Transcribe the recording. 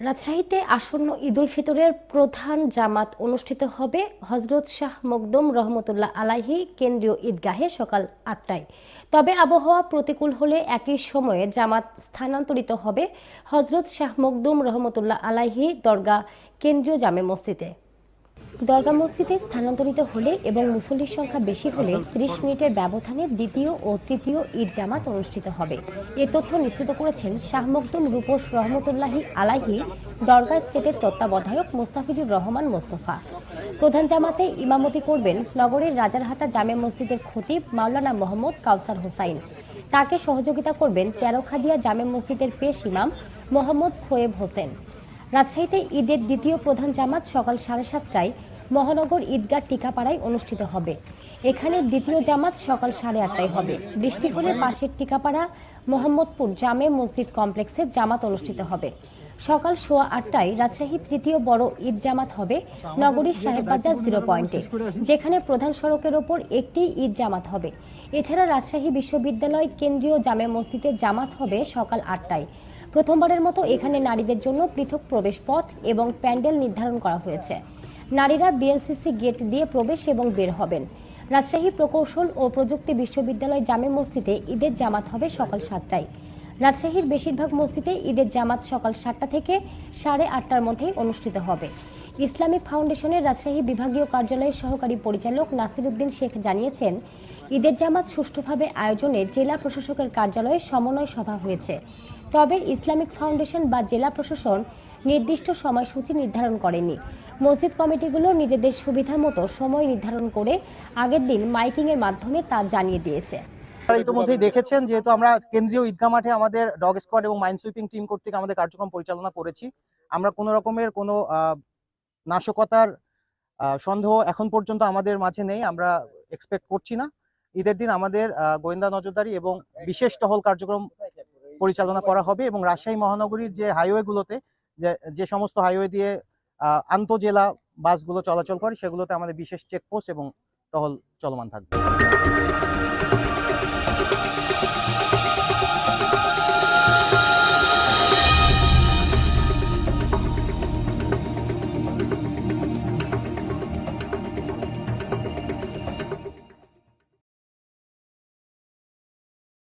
রাজশাহীতে আসন্ন ঈদুল ফিতরের প্রধান জামাত অনুষ্ঠিত হবে হজরত শাহ মকদম রহমতুল্লাহ আলাহি কেন্দ্রীয় ঈদগাহে সকাল আটটায়। তবে আবহাওয়া প্রতিকূল হলে একই সময়ে জামাত স্থানান্তরিত হবে হজরত শাহ মকদুম রহমতুল্লাহ আলাহি দরগা কেন্দ্রীয় জামে মসজিদে। দরগা মসজিদে স্থানান্তরিত হলে এবং মুসল্লির সংখ্যা বেশি হলে ত্রিশ মিনিটের ব্যবধানে দ্বিতীয় ও তৃতীয় ঈদ জামাত অনুষ্ঠিত হবে। এ তথ্য নিশ্চিত করেছেন শাহ মকদুম রূপস রহমতুল্লাহি আলাহি দরগা স্টেটের তত্ত্বাবধায়ক মোস্তাফিজুর রহমান মোস্তফা। প্রধান জামাতে ইমামতি করবেন নগরের রাজারহাটা জামে মসজিদের খতিব মাওলানা মোহাম্মদ কাউসার হোসাইন। তাকে সহযোগিতা করবেন তেরোখাদিয়া জামে মসজিদের পেশ ইমাম মোহাম্মদ সোয়েব হোসেন। রাজশাহীতে ঈদের দ্বিতীয় প্রধান জামাত সকাল সাড়ে সাতটায় মহানগর ঈদগাহ টিকাপাড়ায় অনুষ্ঠিত হবে। এখানে দ্বিতীয় জামাত সকাল সাড়ে আটটায় হবে। বৃষ্টি হলে পাশের টিকাপাড়া, মোহাম্মদপুর জামে মসজিদ কমপ্লেক্সে জামাত অনুষ্ঠিত হবে। সকাল সোয়া আটটায় রাজশাহী তৃতীয় বড় ঈদ জামাত হবে নগরীর সাহেববাজার জিরো পয়েন্টে, যেখানে প্রধান সড়কের ওপর একটি ঈদ জামাত হবে। এছাড়া রাজশাহী বিশ্ববিদ্যালয় কেন্দ্রীয় জামে মসজিদে জামাত হবে সকাল আটটায়। প্রথমবারের মতো এখানে নারীদের জন্য পৃথক প্রবেশ পথ এবং প্যান্ডেল নির্ধারণ করা হয়েছে। নারীরা বিএনসিসি গেট দিয়ে প্রবেশ এবং বের হবেন। রাজশাহী প্রকৌশল ও প্রযুক্তি বিশ্ববিদ্যালয় জামে মসজিদে ঈদের জামাত হবে সকাল সাতটায়। রাজশাহীর বেশিরভাগ মসজিদে ঈদের জামাত সকাল সাতটা থেকে সাড়ে আটটার মধ্যেই অনুষ্ঠিত হবে। ইসলামিক ফাউন্ডেশনের রাজশাহী বিভাগীয় কার্যালয়ের সহকারী পরিচালক নাসিরুদ্দিন শেখ জানিয়েছেন, ঈদের জামাত সুষ্ঠুভাবে আয়োজনে জেলা প্রশাসকের কার্যালয়ে সমন্বয় সভা হয়েছে। তবে ইসলামিক ফাউন্ডেশন বা জেলা প্রশাসন নির্দিষ্ট সময়সূচি নির্ধারণ করেনি। মসজিদ কমিটিগুলো নিজেদের সুবিধা মতো সময় নির্ধারণ করে আগের দিন মাইকিংয়ের মাধ্যমে তা জানিয়ে দিয়েছে। ইতিমধ্যেই দেখেছেন, যেহেতু আমরা কেন্দ্রীয় ঈদগাহ মাঠে আমাদের ডগ স্কোয়াড এবং মাইন্ড সুইপিং টিম কর্তৃক আমাদের কার্যক্রম পরিচালনা করেছি। আমরা কোনো রকমের কোনো নাশকতার সন্দেহ এখন পর্যন্ত আমাদের মাঝে নেই, আমরা এক্সপেক্ট করছি না। ঈদের দিন আমাদের গোয়েন্দা নজরদারি এবং বিশেষ টহল কার্যক্রম পরিচালনা করা হবে এবং রাজশাহী মহানগরীর যে হাইওয়েগুলোতে যে যে সমস্ত হাইওয়ে দিয়ে আন্তজেলা বাসগুলো চলাচল করে, সেগুলোতে আমাদের বিশেষ চেকপোস্ট এবং টহল চলমান থাকবে।